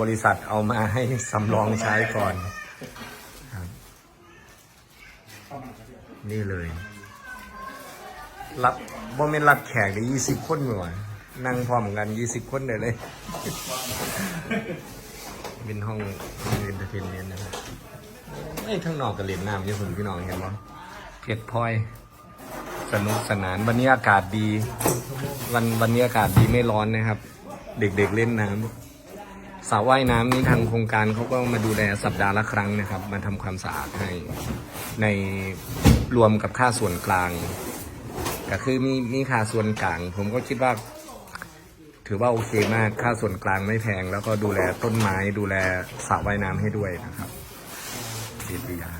บริษัทเอามาให้สำรองใช้ก่อนครับนี่เลย รับบ่เป็นรับแขกได้ยี่สิบคนหน่อยนั่งพร้อมกันยี่สิบคนได้เลย เป็นห้องห้องเอนเตอร์เทนเมนนะครับไอ้ทั้งนอกกับเล่นน้ำนี่คุณพี่น้องเห็นมั้ยเพียกพลอย สนุกสนานวันนี้อากาศดี วันวันนี้อากาศดีไม่ร้อนนะครับ เด็กๆเล่นน้ำ สระว่ายน้ำนี้ทางโครงการเขาก็มาดูแลสัปดาห์ละครั้งนะครับ มาทำความสะอาดให้ในรวมกับค่าส่วนกลาง ก็คือมีมีค่าส่วนกลาง ผมก็คิดว่า ถือว่าโอเคมากค่าส่วนกลางไม่แพง แล้วก็ดูแลต้นไม้ดูแลสระว่ายน้ำให้ด้วยนะครับดีดียา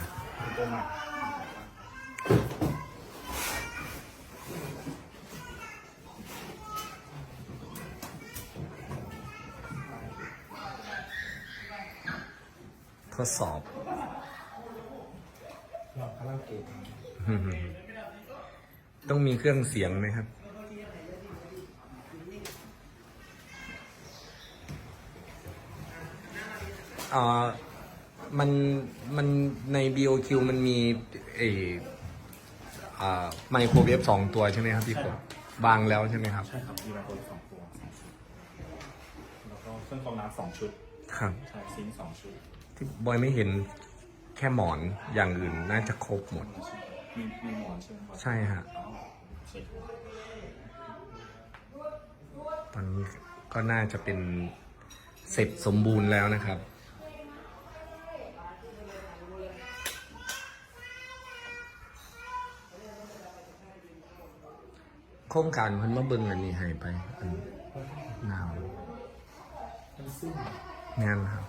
ทดสอบหลอกคาราโอเกะต้องมีเครื่องเสียงไหมครับเอ่อมัน มันใน BOQ มันมีเอออ่าไมโครเวฟสองตัวใช่ไหมครับพี่กบวางแล้วใช่ไหมครับ ใช่ครับมีไมโครสองตัวแล้วก็เครื่องกรองน้ำสองชุด ครับ ใช่ซิงค์สองชุด ที่บอยไม่เห็นแค่หมอนอย่างอื่นน่าจะครบหมด มีมีหมอนใช่ไหมครับใช่ฮะ อ๋อใช่ครับตอนนี้ก็น่าจะเป็นเสร็จสมบูรณ์แล้วนะครับ โครงการเพิ่นมาเบิ่งอันนี้ให้ไปอันหนาวมันซึ่งงานครับ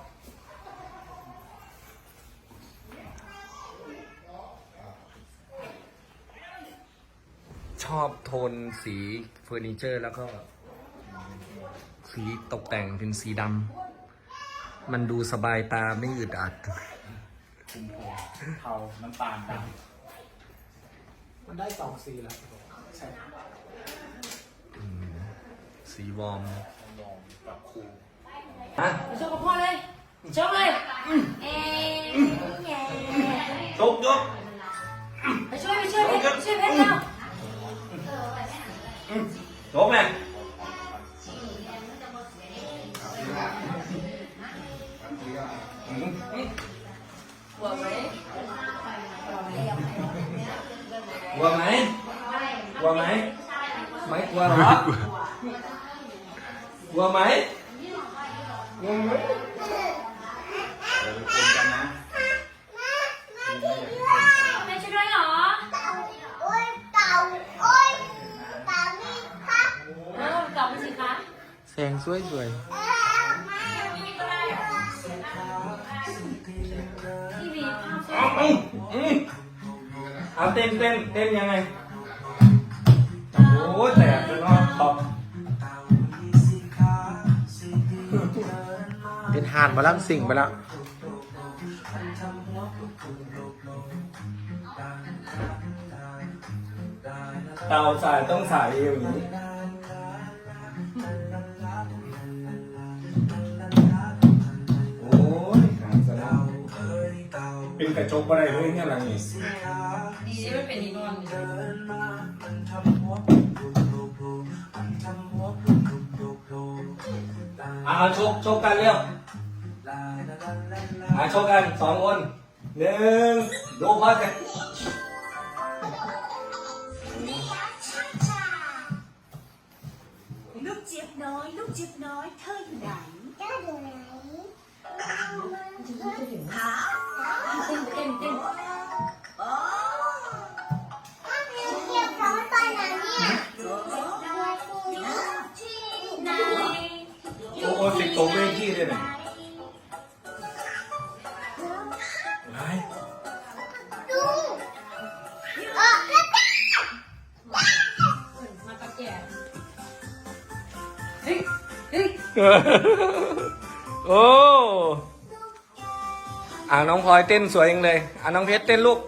อบโทนสีเฟอร์นิเจอร์ แล้วก็ สีตกแต่งเป็นสีดำ มันดูสบายตาไม่อึดอัดคุมโทนเทาน้ำตาลดมันได้สองสีแล้วใช่สีวอร์มำลองกับคูลฮะไปชกกับพ่อเลยชกเลยเอ๊ะแย่ยกยก ไปช่วยไปช่วยเพชรช่วย เพชรแล้วยกแม่กลัวไสงสวยสวยทีวีภาพสวเอายเอาอืมเอาเต้นเต้นเต้นยังไง โอ้ยแตกเลยเนาะตอบเป็นหานมาล่ำสิ่งไปแล้วเตาสายต้องสายเอวอย่างนี้ กระจกอะไรด้วยเนี่ยอะไรนี่ดีไม่เป็นอีกนอนเอาชกชกกันเร็วมาชกกันสองคนหนึ่งดูพอกันลูกเจี๊ยบน้อย ลูกเจี๊ยบน้อย เธออยู่ไหนเจ้าอยู่ไหน ขาเต้นเต้นเต้นโอ้เจี๊ยบน้อยไปไหนเนี่ยไหนโอ้โหสิบตกเวทีเลยนะไดูเออแล้วมาตะแก่เฮ้ย เฮ้ย โอ้อ่าน้องพลอยเต้นสวยจังเลย อ่าน้องเพชรเต้นลูก